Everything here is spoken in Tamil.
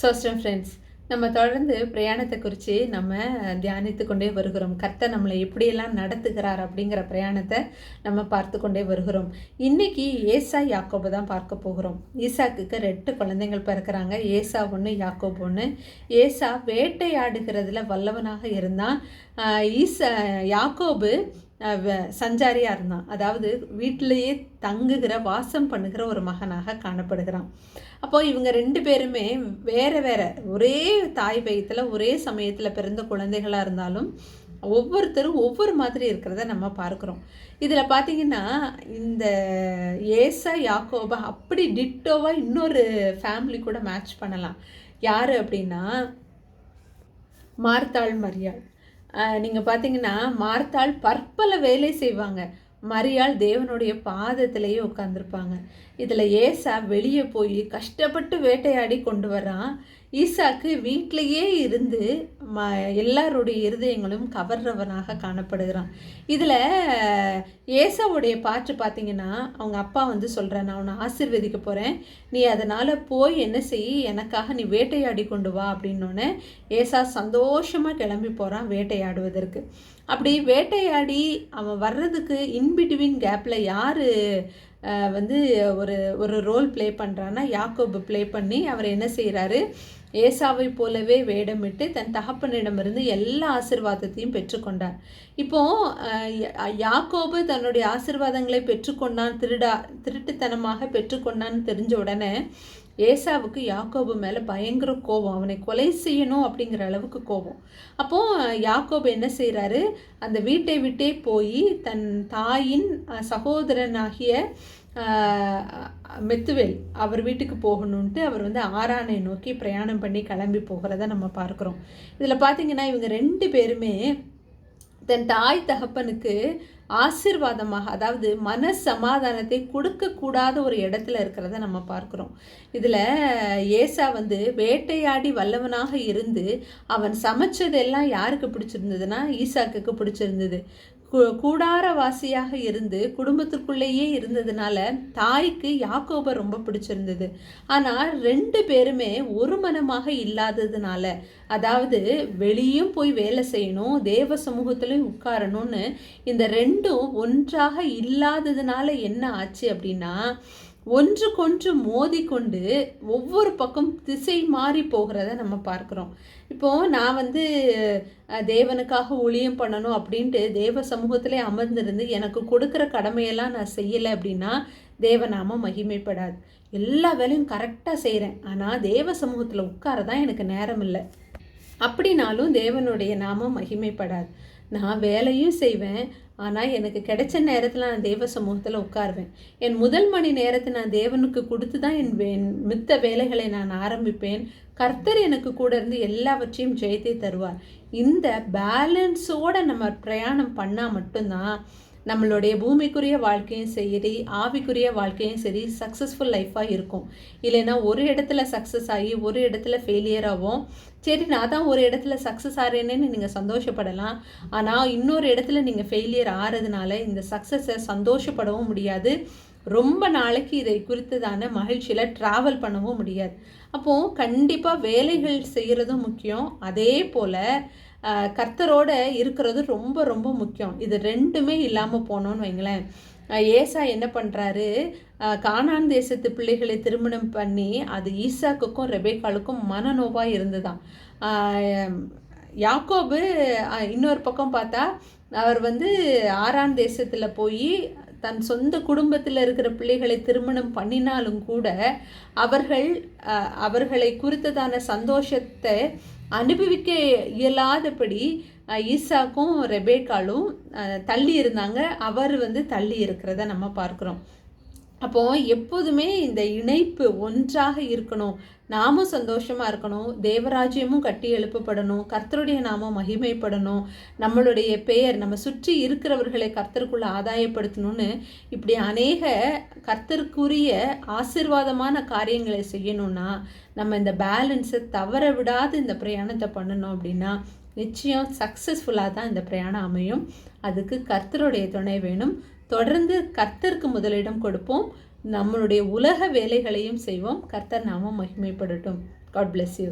சோஸ்டம் ஃப்ரெண்ட்ஸ் நம்ம தொடர்ந்து பிரயாணத்தை குறித்து நம்ம தியானித்து கொண்டே வருகிறோம். கர்த்தர் நம்மளை எப்படியெல்லாம் நடத்துகிறார் அப்படிங்கிற பிரயாணத்தை நம்ம பார்த்து கொண்டே வருகிறோம். இன்றைக்கி ஏசா யாக்கோபு தான் பார்க்க போகிறோம். ஈசாக்குக்கு ரெண்டு குழந்தைங்கள் பிறக்கிறாங்க. ஏசா ஒன்று யாக்கோபு ஒன்று ஏசா வேட்டையாடுகிறதுல வல்லவனாக இருந்தான். ஈசா யாக்கோபு சஞ்சாரியாக வ- இருந்தான். அதாவது வீட்டிலேயே தங்குகிற வாசம் பண்ணுகிற ஒரு மகனாக காணப்படுகிறான். அப்போ இவங்க ரெண்டு பேருமே வேறு வேறு ஒரே தாய் வயித்துல ஒரே சமயத்தில் பிறந்த குழந்தைகளாக இருந்தாலும் ஒவ்வொருத்தரும் ஒவ்வொரு மாதிரி இருக்கிறத நம்ம பார்க்குறோம். இதில் பார்த்தீங்கன்னா இந்த ஏசா யாக்கோபா அப்படி டிட்டோவாக இன்னொரு ஃபேமிலி கூட மேட்ச் பண்ணலாம். யார் அப்படின்னா மார்த்தாள் மரியாள். நீங்கள் பார்த்தீங்கன்னா மார்த்தாள் பற்பல வேலை செய்வாங்க. மரியாள் தேவனுடைய பாதத்திலேயே உட்காந்துருப்பாங்க இதில் ஏசா வெளியே போய் கஷ்டப்பட்டு வேட்டையாடி கொண்டு வரான். ஈசாக்கு வீட்டிலையே இருந்து ம எல்லாருடைய இருதயங்களும் கவர்றவனாக காணப்படுகிறான். இதில் ஏசாவுடைய பாட்டு பார்த்தீங்கன்னா அவங்க அப்பா வந்து சொல்கிறேன் நான் உன்னை ஆசிர்வதிக்க போகிறேன் நீ அதனால் போய் என்ன செய்? எனக்காக நீ வேட்டையாடி கொண்டு வா. அப்படின்னோடனே ஏசா சந்தோஷமாக கிளம்பி போகிறான் வேட்டையாடுவதற்கு. அப்படி வேட்டையாடி அவன் வர்றதுக்கு இன்பிட்வீன் கேப்பில் யார் வந்து ஒரு ஒரு ரோல் ப்ளே பண்ணுறான்னா யாக்கோபு ப்ளே பண்ணி அவர் என்ன செய்கிறாரு ஏசாவை போலவே வேடமிட்டு தன் தகப்பனிடமிருந்து எல்லா ஆசிர்வாதத்தையும் பெற்றுக்கொண்டார். இப்போ யாக்கோபு தன்னுடைய ஆசிர்வாதங்களை பெற்றுக்கொண்டான் திருடா திருட்டுத்தனமாக பெற்றுக்கொண்டான்னு தெரிஞ்ச உடனே ஏசாவுக்கு யாக்கோபு மேலே பயங்கர கோபம். அவனை கொலை செய்யணும் அப்படிங்கிற அளவுக்கு கோபம். அப்போது யாக்கோபு என்ன செய்கிறாரு அந்த வீட்டை விட்டே போய் தன் தாயின் சகோதரனாகிய மெத்துவேல் அவர் வீட்டுக்கு போகணுன்ட்டு அவர் வந்து ஆரானை நோக்கி பிரயாணம் பண்ணி கிளம்பி போகிறத நம்ம பார்க்குறோம். இதில் பார்த்தீங்கன்னா இவங்க ரெண்டு பேருமே தன் தாய் தகப்பனுக்கு ஆசீர்வாதமாக அதாவது மன சமாதானத்தை கொடுக்கக்கூடாத ஒரு இடத்துல இருக்கிறத நம்ம பார்க்குறோம். இதில் ஏசா வந்து வேட்டையாடி வல்லவனாக இருந்து அவன் சமைச்சதெல்லாம் யாருக்கு பிடிச்சிருந்ததுன்னா ஈசாக்குக்கு பிடிச்சிருந்தது. கூடாரவாசியாக இருந்து குடும்பத்துக்குள்ளேயே இருந்ததுனால தாய்க்கு யாக்கோபை ரொம்ப பிடிச்சிருந்தது. ஆனால் ரெண்டு பேருமே ஒரு மனமாக இல்லாததுனால அதாவது வெளியும் போய் வேலை செய்யணும் தேவ சமூகத்திலையும் உட்காரணும்னு இந்த ரெண்டும் ஒன்றாக இல்லாததுனால என்ன ஆச்சு அப்படின்னா ஒன்றுக்கொன்று மோதிக்கொண்டு ஒவ்வொரு பக்கம் திசை மாறி போகிறத நம்ம பார்க்குறோம். இப்போது நான் வந்து தேவனுக்காக ஊழியம் பண்ணணும் அப்படின்ட்டு தேவ சமூகத்திலே அமர்ந்திருந்து எனக்கு கொடுக்குற கடமையெல்லாம் நான் செய்யலை அப்படின்னா தேவநாமம் மகிமைப்படாது. எல்லா வேலையும் கரெக்டாக செய்கிறேன் ஆனால் தேவ சமூகத்தில் உட்கார தான் எனக்கு நேரம் இல்லை. அப்படின்னாலும் தேவனுடைய நாமம் மகிமைப்படாது. நான் வேலையும் செய்வேன் ஆனால் எனக்கு கிடைச்ச நேரத்தில் நான் தேவ சமூகத்தில் உட்காருவேன். என் முதல் மணி நேரத்தை நான் தேவனுக்கு கொடுத்து தான் என் வே- மித்த வேலைகளை நான் ஆரம்பிப்பேன். கர்த்தர் எனக்கு கூட இருந்து எல்லாவற்றையும் ஜெயத்தை தருவார். இந்த பேலன்ஸோடு நம்ம பிரயாணம் பண்ணால் மட்டும்தான் நம்மளுடைய பூமிக்குரிய வாழ்க்கையும் சரி ஆவிக்குரிய வாழ்க்கையும் சரி சக்ஸஸ்ஃபுல் லைஃப்பாக இருக்கும். இல்லைன்னா ஒரு இடத்துல சக்ஸஸ் ஆகி ஒரு இடத்துல ஃபெயிலியர் ஆகும் சரி நான் தான் ஒரு இடத்துல சக்ஸஸ் ஆகிறேன்னு நீங்கள் சந்தோஷப்படலாம். ஆனால் இன்னொரு இடத்துல நீங்கள் ஃபெயிலியர் ஆகிறதுனால இந்த சக்ஸஸை சந்தோஷப்படவும் முடியாது. ரொம்ப நாளைக்கு இதை குறித்ததான மகிழ்ச்சியில் ட்ராவல் பண்ணவும் முடியாது. அப்போது கண்டிப்பாக வேலைகள் செய்கிறதும் முக்கியம். அதே போல் கர்த்தரோட இருக்கிறது ரொம்ப ரொம்ப முக்கியம். இது ரெண்டுமே இல்லாமல் போனோன்னு வைங்களேன். ஏசா என்ன பண்ணுறாரு கானான் தேசத்து பிள்ளைகளை திருமணம் பண்ணி அது ஈசாக்குக்கும் ரெபேக்காலுக்கும் மனநோவாக இருந்துதான். யாக்கோபு இன்னொரு பக்கம் பார்த்தா அவர் வந்து ஆறாம் தேசத்தில் போய் தன் சொந்த குடும்பத்தில் இருக்கிற பிள்ளைகளை திருமணம் பண்ணினாலும் கூட அவர்கள் அவர்களை குறித்ததான சந்தோஷத்தை அனுபவிக்க இயலாதபடி ஈசாக்கும் ரெபேக்காலும் தள்ளி இருந்தாங்க. அவர் வந்து தள்ளி இருக்கிறத நம்ம பார்க்குறோம். அப்போது எப்போதுமே இந்த இணைப்பு ஒன்றாக இருக்கணும். நாமும் சந்தோஷமாக இருக்கணும். தேவராஜ்யமும் கட்டி எழுப்பப்படணும். கர்த்தருடைய நாமம் மகிமைப்படணும். நம்மளுடைய பெயர் நம்ம சுற்றி இருக்கிறவர்களை கர்த்தருக்குள்ள ஆதாயப்படுத்தணும்னு இப்படி அநேக கர்த்தருக்குரிய ஆசீர்வாதமான காரியங்களை செய்யணும்னா நம்ம இந்த பேலன்ஸை தவற விடாது இந்த பிரயாணத்தை பண்ணணும் அப்படின்னா நிச்சயம் சக்ஸஸ்ஃபுல்லாக தான் இந்த பிரயாணம் அமையும். அதுக்கு கர்த்தருடைய துணை வேணும். தொடர்ந்து கர்த்தருக்கு முதலிடம் கொடுப்போம். நம்மளுடைய உலக வேலைகளையும் செய்வோம். கர்த்தர் நாமம் மகிமைப்படட்டும். God bless you